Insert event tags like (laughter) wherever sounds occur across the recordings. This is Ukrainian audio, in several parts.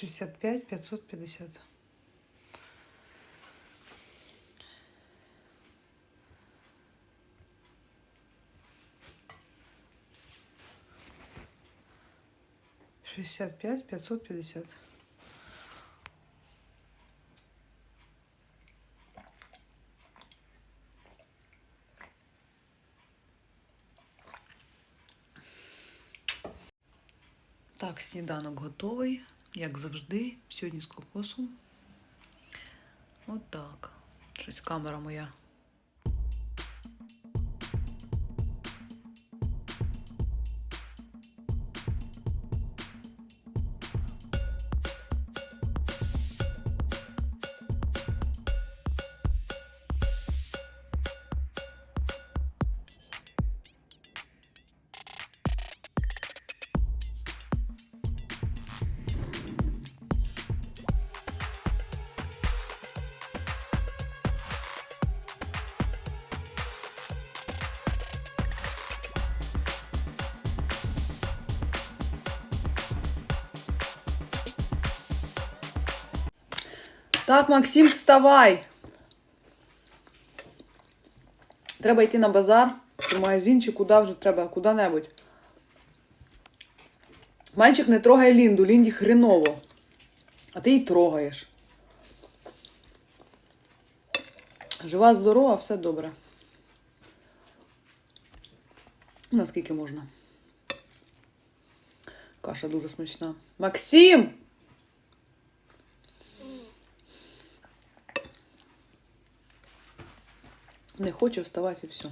65 550. Шестьдесят пять пятьсот пятьдесят. Так, сніданок готовий, як завжди, сьогодні з кокосом. Отак. Щось камера моя. Так, Максим, вставай. Треба йти на базар, в магазин, чи куди вже треба, куди-небудь. Мальчик не трогай Лінду, Лінді хреново. А ти її трогаєш. Жива, здорова, все добре. Наскільки можна. Каша дуже смачна. Максим! Не хочу вставати і все.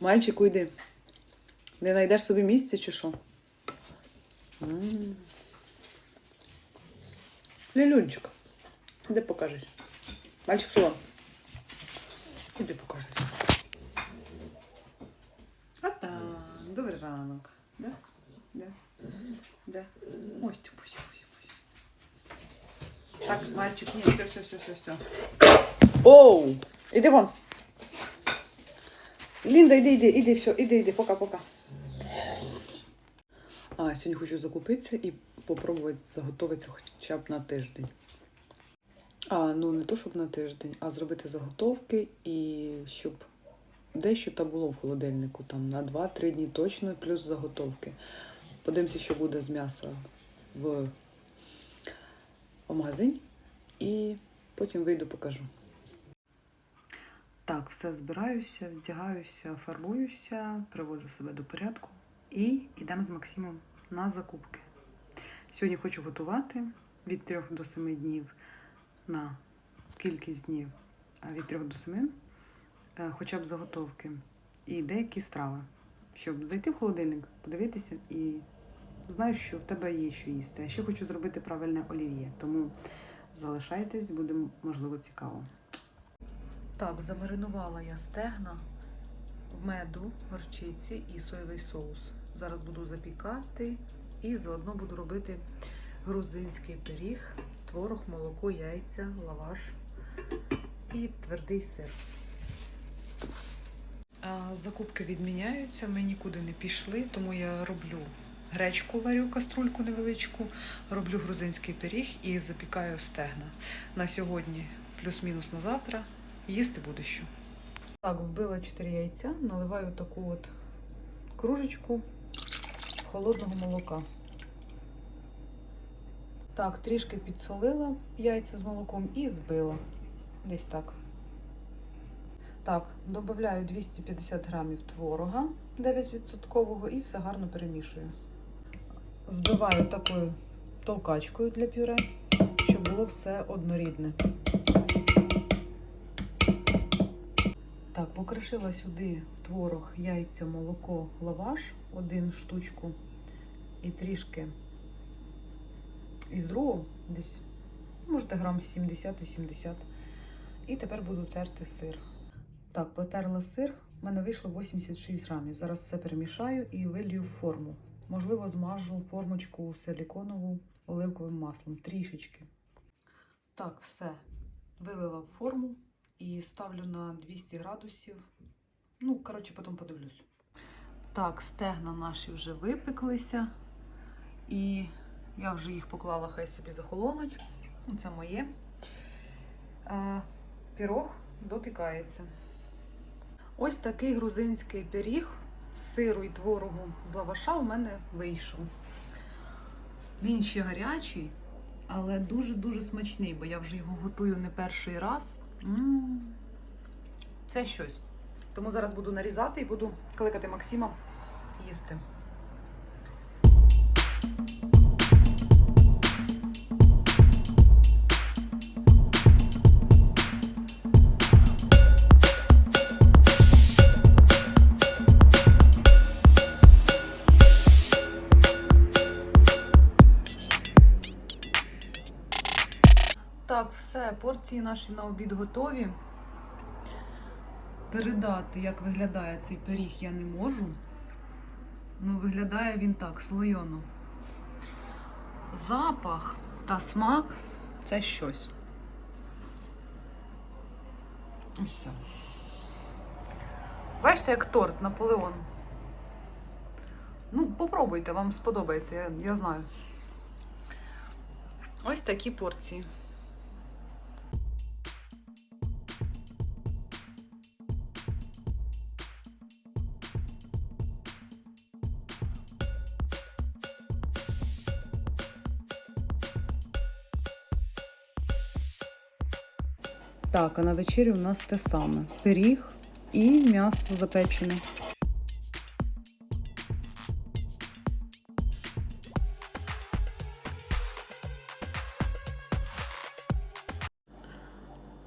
Мальчику йди. Не знайдеш собі місце чи що? Лілюнчик, де покажись? Мальчик що? Іди покажись. А там, добрий ранок. Де? Де? Де? Ось ти. Так, мальчик, ні, все, все, все, все, все. Оу! Іди вон. Лінда, іди, іди, іди, все, іди, іди, пока, пока. А, сьогодні хочу закупитися і попробувати заготовитися хоча б на тиждень. А, ну не то, щоб на тиждень, а зробити заготовки і щоб дещо там було в холодильнику, там на 2-3 дні точно, плюс заготовки. Подивимося, що буде з м'яса в, в магазині. І потім вийду, покажу. Так, все збираюся, вдягаюся, фарбуюся, приводжу себе до порядку і йдемо з Максимом на закупки. Сьогодні хочу готувати від 3 до 7 днів на кількість днів від 3 до 7, е, хоча б заготовки і деякі страви, щоб зайти в холодильник, подивитися і знаю, що в тебе є що їсти. А ще хочу зробити правильне олів'є, тому залишайтесь, буде можливо цікаво. Так, замаринувала я стегна в меду, горчиці і соєвий соус. Зараз буду запікати і заодно буду робити грузинський пиріг, творог, молоко, яйця, лаваш і твердий сир. Закупки відміняються, ми нікуди не пішли, тому я роблю гречку, варю каструльку невеличку, роблю грузинський пиріг і запікаю стегна. На сьогодні плюс-мінус на завтра. Їсти буде що. Так, вбила 4 яйця, наливаю таку от кружечку холодного молока. Так, трішки підсолила яйця з молоком і збила. Десь так. Так, додаю 250 грамів творога 9% і все гарно перемішую. Збиваю такою толкачкою для пюре, щоб було все однорідне. Так, покришила сюди в творог яйця, молоко, лаваш, один штучку і трішки із другого, десь, можете грам 70-80. І тепер буду терти сир. Так, потерла сир, в мене вийшло 86 грамів. Зараз все перемішаю і вилью в форму. Можливо, змажу формочку силіконову оливковим маслом трішечки. Так, все. Вилила в форму і ставлю на 200 градусів. Ну, коротше, потім подивлюсь. Так, стегна наші вже випеклися. І я вже їх поклала, хай собі захолонуть. Ну, Це моє. А, пірог допікається. Ось такий грузинський пиріг сиру і творогу з лаваша у мене вийшов. Він ще гарячий, але дуже-дуже смачний, бо я вже його готую не перший раз. Це щось. Тому зараз буду нарізати і буду кликати Максима їсти. Порції наші на обід готові. Передати, як виглядає цей пиріг, я не можу. Ну, виглядає він так, слойоно. Запах та смак це щось. І все. Бачите, як торт Наполеон. Ну, попробуйте, вам сподобається, я, я знаю. Ось такі порції. Так, а на вечерю у нас те саме: пиріг і м'ясо запечене.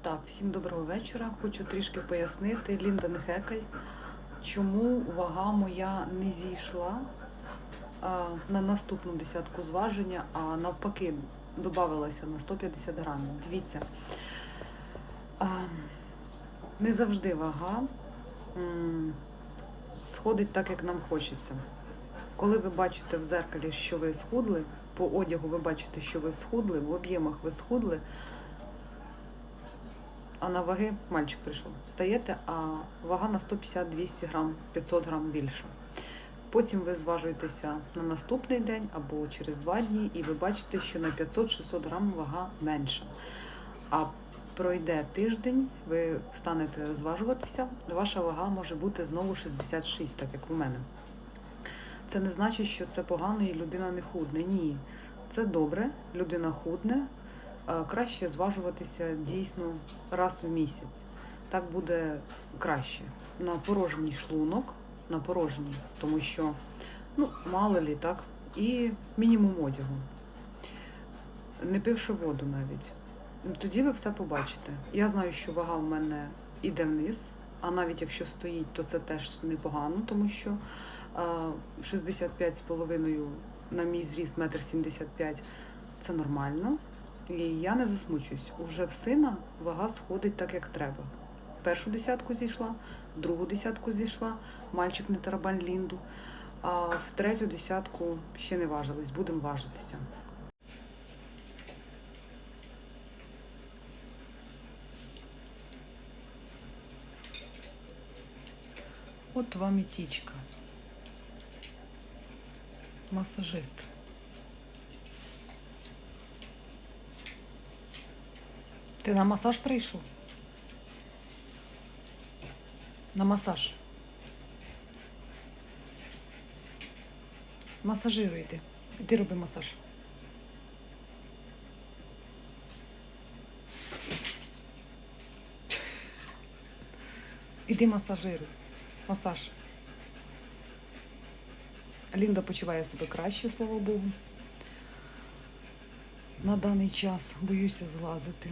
Так, всім доброго вечора. Хочу трішки пояснити, Лінда не хекай, чому вага моя не зійшла а, на наступну десятку зваження, а навпаки, додавалася на 150 грамів. Дивіться. Не завжди вага сходить так, як нам хочеться. Коли ви бачите в зеркалі, що ви схудли, по одягу ви бачите, що ви схудли, в об'ємах ви схудли, а на ваги мальчик прийшов. Встаєте, а вага на 150-200 грам, 500 грам більше. Потім ви зважуєтеся на наступний день або через два дні, і ви бачите, що на 500-600 грам вага менша. А пройде тиждень, ви станете зважуватися, ваша вага може бути знову 66, так як у мене. Це не значить, що це погано і людина не худне. Ні, це добре, людина худне. Краще зважуватися дійсно раз в місяць. Так буде краще. На порожній шлунок, на порожній, тому що, ну, мало лі, так, і мінімум одягу. Не пивши воду навіть. Тоді ви все побачите. Я знаю, що вага в мене йде вниз, а навіть якщо стоїть, то це теж непогано, тому що 65,5 на мій зріст, метр 75 це нормально. І я не засмучусь. Уже в сина вага сходить так, як треба. Першу десятку зійшла, другу десятку зійшла, мальчик не тарабань лінду, а в третю десятку ще не важились, будемо важитися. От вам і тічка. Масажист. Ти на масаж прийшов? На масаж. Масажируй йди. Іди роби масаж. Іди масажируй. Масаж. Лінда почуває себе краще, слава Богу. На даний час боюся злазити.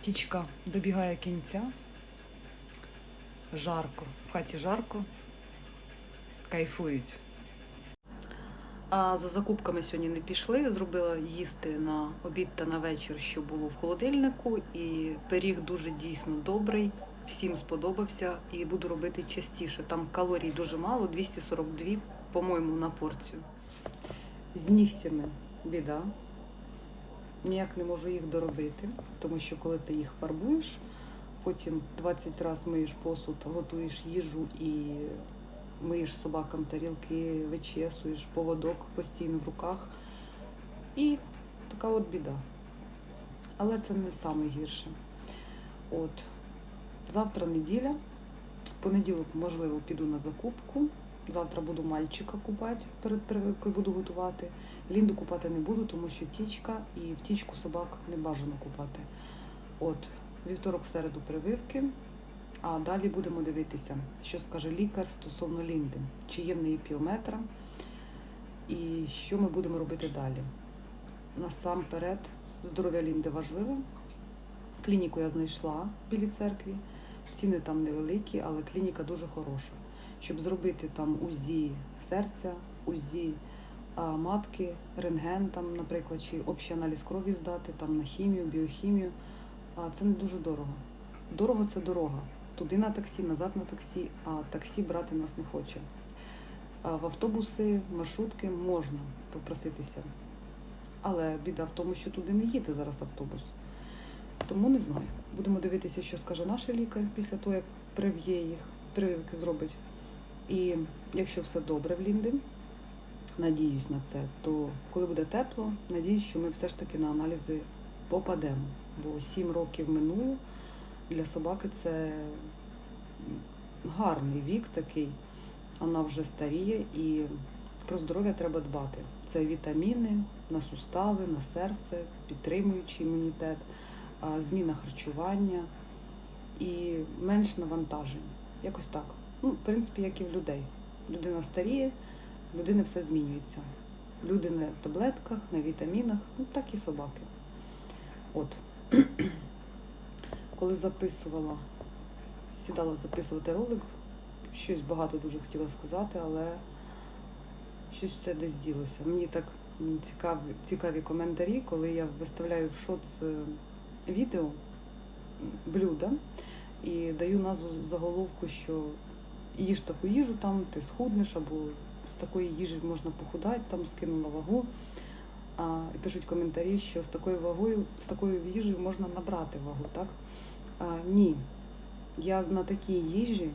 Тічка добігає кінця. Жарко. В хаті жарко. Кайфують. А за закупками сьогодні не пішли. Зробила їсти на обід та на вечір, що було в холодильнику. І пиріг дуже дійсно добрий. Всім сподобався і буду робити частіше. Там калорій дуже мало, 242, по-моєму, на порцію. З нігтями біда. Ніяк не можу їх доробити, тому що коли ти їх фарбуєш, потім 20 разів миєш посуд, готуєш їжу і миєш собакам тарілки, вичесуєш, поводок постійно в руках. І така от біда. Але це не найгірше. От, завтра неділя. В понеділок, можливо, піду на закупку. Завтра буду мальчика купати, перед прививкою буду готувати. Лінду купати не буду, тому що тічка і в тічку собак не бажано купати. От, вівторок, в середу прививки. А далі будемо дивитися, що скаже лікар стосовно Лінди, чи є в неї піометра, і що ми будемо робити далі. Насамперед, здоров'я Лінди важливе. Клініку я знайшла в церкві. Ціни там невеликі, але клініка дуже хороша. Щоб зробити там УЗІ серця, УЗІ матки, рентген, там, наприклад, чи общий аналіз крові здати, там на хімію, біохімію. А це не дуже дорого. Дорого це дорога. Туди на таксі, назад на таксі, а таксі брати нас не хоче. В автобуси, маршрутки можна попроситися. Але біда в тому, що туди не їде зараз автобус. Тому не знаю. Будемо дивитися, що скаже наш лікар після того, як прив'є їх, прививки зробить. І якщо все добре в Лінди, надіюсь на це, то коли буде тепло, надіюсь, що ми все ж таки на аналізи попадемо. Бо 7 років минуло для собаки це гарний вік такий. Вона вже старіє і про здоров'я треба дбати. Це вітаміни на сустави, на серце, підтримуючий імунітет, зміна харчування і менш навантажень. Якось так. Ну, в принципі, як і в людей. Людина старіє, в людини все змінюється. Люди на таблетках, на вітамінах, ну так і собаки. От. (clears throat) Коли записувала, сідала записувати ролик, щось багато дуже хотіла сказати, але щось все десь ділося. Мені так цікаві, цікаві коментарі, коли я виставляю в шоц е, відео блюда і даю назву заголовку, що їж таку їжу, там ти схуднеш, або з такої їжі можна похудати, там скинула вагу. А, і пишуть коментарі, що з такою вагою, з такою їжею можна набрати вагу, так? А, ні. Я на такій їжі,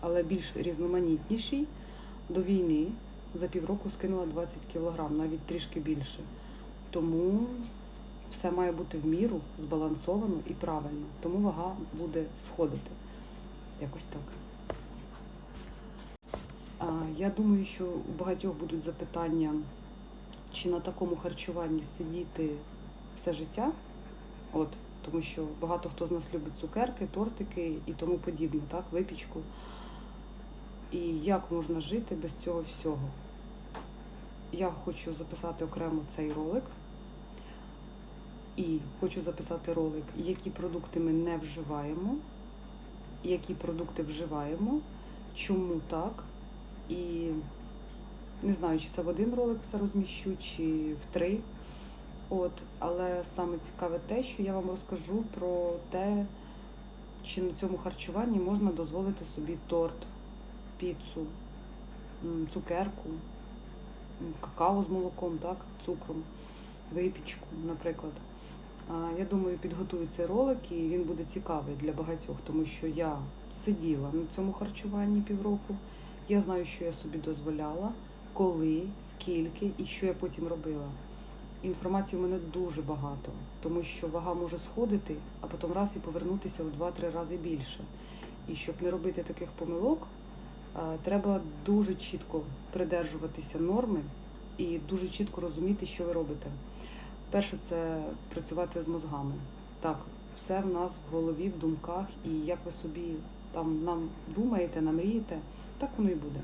але більш різноманітнішій, до війни за півроку скинула 20 кілограм, навіть трішки більше. Тому все має бути в міру, збалансовано і правильно. Тому вага буде сходити. Якось так. Я думаю, що у багатьох будуть запитання, чи на такому харчуванні сидіти все життя. От, тому що багато хто з нас любить цукерки, тортики і тому подібне, так, випічку. І як можна жити без цього всього? Я хочу записати окремо цей ролик. І хочу записати ролик, які продукти ми не вживаємо, які продукти вживаємо, чому так. І не знаю, чи це в один ролик все розміщу, чи в три. От, але саме цікаве те, що я вам розкажу про те, чи на цьому харчуванні можна дозволити собі торт, піцу, цукерку, какао з молоком, так, цукром, випічку, наприклад. Я думаю, підготую цей ролик і він буде цікавий для багатьох, тому що я сиділа на цьому харчуванні півроку. Я знаю, що я собі дозволяла, коли, скільки і що я потім робила. Інформації в мене дуже багато, тому що вага може сходити, а потім раз і повернутися в 2-3 рази більше. І щоб не робити таких помилок, треба дуже чітко придержуватися норми і дуже чітко розуміти, що ви робите. Перше, це працювати з мозгами. Так, все в нас в голові, в думках, і як ви собі там нам думаєте, намрієте, так воно і буде.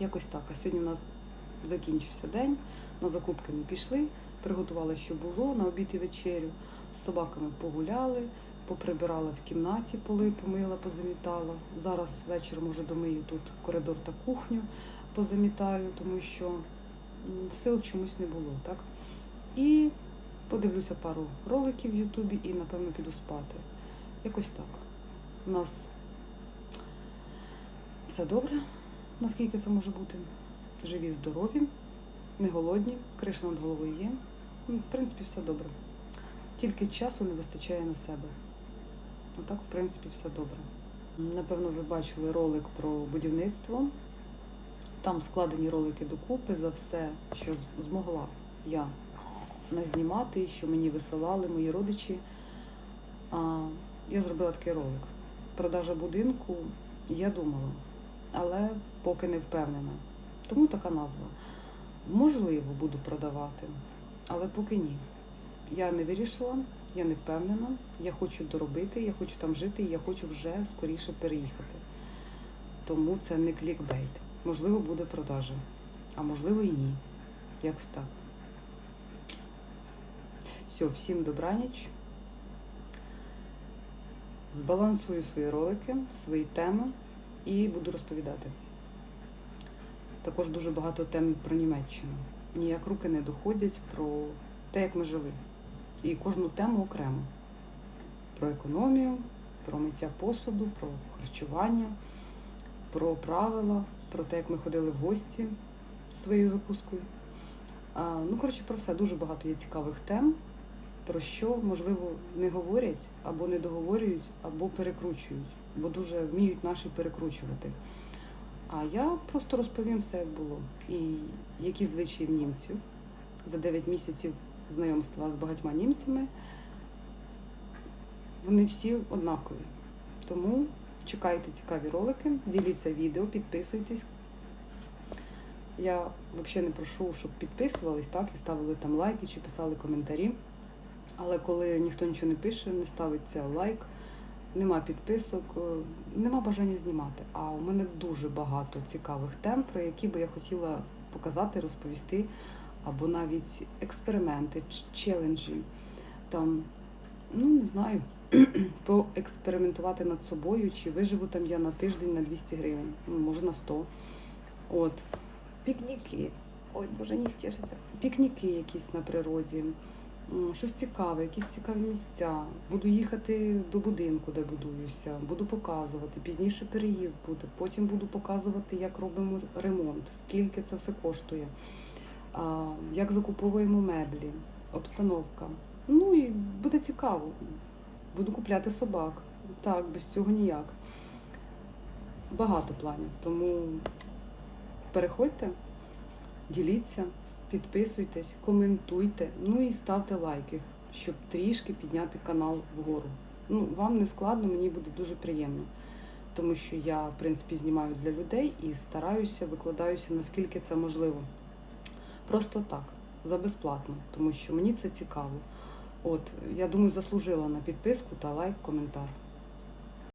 Якось так. А сьогодні у нас закінчився день, на закупки ми пішли, приготували, що було, на обід і вечерю. З собаками погуляли, поприбирала в кімнаті, поли помила, позамітала. Зараз вечором уже домию тут коридор та кухню позамітаю, тому що сил чомусь не було, так? І подивлюся пару роликів в Ютубі і, напевно, піду спати. Якось так. У нас все добре, наскільки це може бути. Живі, здорові, не голодні, криша над головою є. В принципі, все добре. Тільки часу не вистачає на себе. Ну так, в принципі, все добре. Напевно, ви бачили ролик про будівництво Там складені ролики докупи за все, що змогла я назнімати, що мені висилали мої родичі. Я зробила такий ролик. Продажа будинку, я думала, але поки не впевнена. Тому така назва. Можливо, буду продавати, але поки ні. Я не вирішила, я не впевнена. Я хочу доробити, я хочу там жити, і я хочу вже скоріше переїхати. Тому це не клікбейт. Можливо, буде продажа, а можливо і ні. Якось так. Все, всім добраніч. Збалансую свої ролики, свої теми і буду розповідати. Також дуже багато тем про Німеччину. Ніяк руки не доходять про те, як ми жили. І кожну тему окремо. Про економію, про миття посуду, про харчування, про правила, про те, як ми ходили в гості своєю закускою. Ну, коротше, про все дуже багато є цікавих тем, про що, можливо, не говорять, або не договорюють, або перекручують, бо дуже вміють наші перекручувати. А я просто розповім все, як було. І які звичаї в німців за 9 місяців знайомства з багатьма німцями. Вони всі однакові. Тому чекайте цікаві ролики, діліться відео, підписуйтесь. Я взагалі не прошу, щоб підписувались, так, і ставили там лайки чи писали коментарі. Але коли ніхто нічого не пише, не ставиться лайк, нема підписок, е, нема бажання знімати. А у мене дуже багато цікавих тем, про які би я хотіла показати, розповісти, або навіть експерименти, челенджі. Там, ну не знаю, (clears throat) поекспериментувати над собою, чи виживу там я на тиждень на 200 гривень, ну, може на 100. От. Пікніки. Ой, боже, ніс чешеться. Пікніки якісь на природі. Щось цікаве, якісь цікаві місця. Буду їхати до будинку, де будуюся, буду показувати. Пізніше переїзд буде. Потім буду показувати, як робимо ремонт, скільки це все коштує, як закуповуємо меблі, обстановка. Ну і буде цікаво. Буду купляти собак. Так, без цього ніяк. Багато планів. Тому переходьте, діліться, підписуйтесь, коментуйте, ну і ставте лайки, щоб трішки підняти канал вгору. Ну, вам не складно, мені буде дуже приємно. Тому що я, в принципі, знімаю для людей і стараюся, викладаюся, наскільки це можливо. Просто так, за безплатно, тому що мені це цікаво. От, я думаю, заслужила на підписку та лайк, коментар.